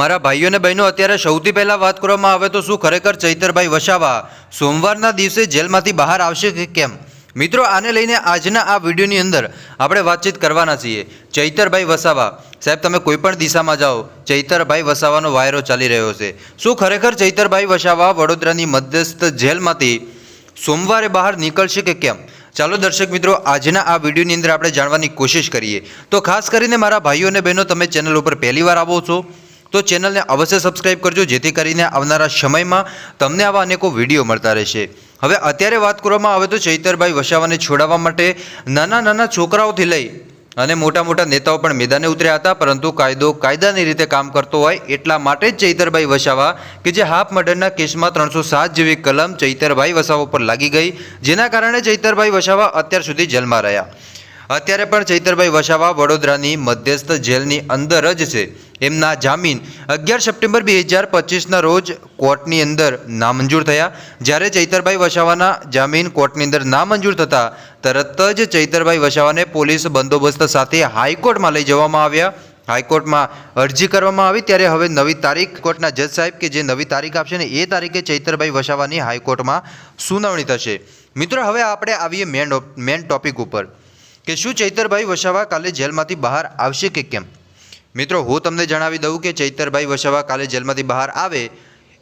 મારા ભાઈઓ અને બહેનો, અત્યારે સૌથી પહેલાં વાત કરવામાં આવે તો શું ખરેખર ચૈતરભાઈ વસાવા સોમવારના દિવસે જેલમાંથી બહાર આવશે કે કેમ? મિત્રો, આને લઈને આજના આ વિડીયોની અંદર આપણે વાતચીત કરવાના છીએ. ચૈતરભાઈ વસાવા, સાહેબ, તમે કોઈ પણ દિશામાં જાઓ, ચૈતરભાઈ વસાવાનો વાયરો ચાલી રહ્યો છે. શું ખરેખર ચૈતરભાઈ વસાવા વડોદરાની મધ્યસ્થ જેલમાંથી સોમવારે બહાર નીકળશે કે કેમ? ચાલો દર્શક મિત્રો, આજના આ વિડીયોની અંદર આપણે જાણવાની કોશિશ કરીએ. તો ખાસ કરીને મારા ભાઈઓ અને બહેનો, તમે ચેનલ ઉપર પહેલી વાર આવો છો. તો ચેનલને અવશ્ય સબસ્ક્રાઇબ કરજો, જેથી કરીને આવનારા સમયમાં તમને આવા અનેકો વીડિયો મળતા રહેશે. હવે અત્યારે વાત કરવામાં આવે તો ચૈતરભાઈ વસાવાને છોડાવવા માટે નાના નાના છોકરાઓથી લઈ અને મોટા મોટા નેતાઓ પણ મેદાને ઉતર્યા હતા, પરંતુ કાયદો કાયદાની રીતે કામ કરતો હોય એટલા માટે જ ચૈતરભાઈ વસાવા, કે જે હાફ મર્ડરના કેસમાં ત્રણસો સાત જેવી કલમ ચૈતરભાઈ વસાવા ઉપર લાગી ગઈ, જેના કારણે ચૈતરભાઈ વસાવા અત્યાર સુધી જેલમાં રહ્યા. અત્યારે પણ ચૈતરભાઈ વસાવા વડોદરાની મધ્યસ્થ જેલની અંદર જ છે. એમના જામીન અગિયાર સપ્ટેમ્બર બે હજાર પચીસના રોજ કોર્ટની અંદર નામંજૂર થયા. જ્યારે ચૈતરભાઈ વસાવાના જામીન કોર્ટની અંદર નામંજૂર થતા, તરત જ ચૈતરભાઈ વસાવાને પોલીસ બંદોબસ્ત સાથે હાઈકોર્ટમાં લઈ જવામાં આવ્યા. હાઈકોર્ટમાં અરજી કરવામાં આવી, ત્યારે હવે નવી તારીખ કોર્ટના જજ સાહેબ કે જે નવી તારીખ આપશે ને એ તારીખે ચૈતરભાઈ વસાવાની હાઈકોર્ટમાં સુનાવણી થશે. મિત્રો, હવે આપણે આવીએ મેન મેન ટોપિક ઉપર. કે શું ચૈતરભાઈ વસાવા કાલે જેલમાંથી બહાર આવશે કે કેમ? મિત્રો, હું તમને જણાવી દઉં કે ચૈતરભાઈ વસાવા કાલે જેલમાંથી બહાર આવે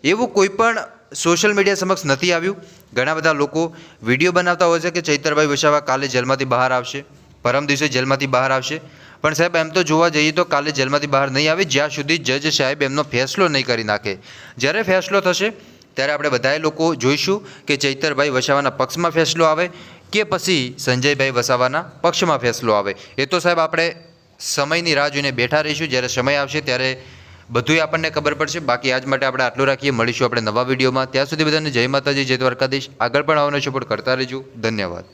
એવું કોઈ પણ સોશિયલ મીડિયા સમક્ષ નથી આવ્યું. ઘણા બધા લોકો વીડિયો બનાવતા હોય છે કે ચૈતરભાઈ વસાવા કાલે જેલમાંથી બહાર આવશે, પરમ દિવસે જેલમાંથી બહાર આવશે. પણ સાહેબ, એમ તો જોવા જઈએ તો કાલે જેલમાંથી બહાર નહીં આવે, જ્યાં સુધી જજ સાહેબ એમનો ફેસલો નહીં કરી નાખે. જ્યારે ફેસલો થશે, ત્યારે આપણે બધાએ લોકો જોઈશું કે ચૈતરભાઈ વસાવાના પક્ષમાં ફેસલો આવે કે પછી સંજયભાઈ વસાવાના પક્ષમાં ફેસલો આવે? એ તો સાહેબ આપણે સમયની રાહ જોઈને બેઠા રહીશું. જ્યારે સમય આવશે ત્યારે બધુંય આપણને ખબર પડશે. બાકી આજ માટે આપણે આટલું રાખીએ. મળીશું આપણે નવા વિડીયોમાં. ત્યાં સુધી બધાને જય માતાજી, જય દ્વારકાધીશ. આગળ પણ આવવાનો સપોર્ટ કરતા રહેજો. ધન્યવાદ.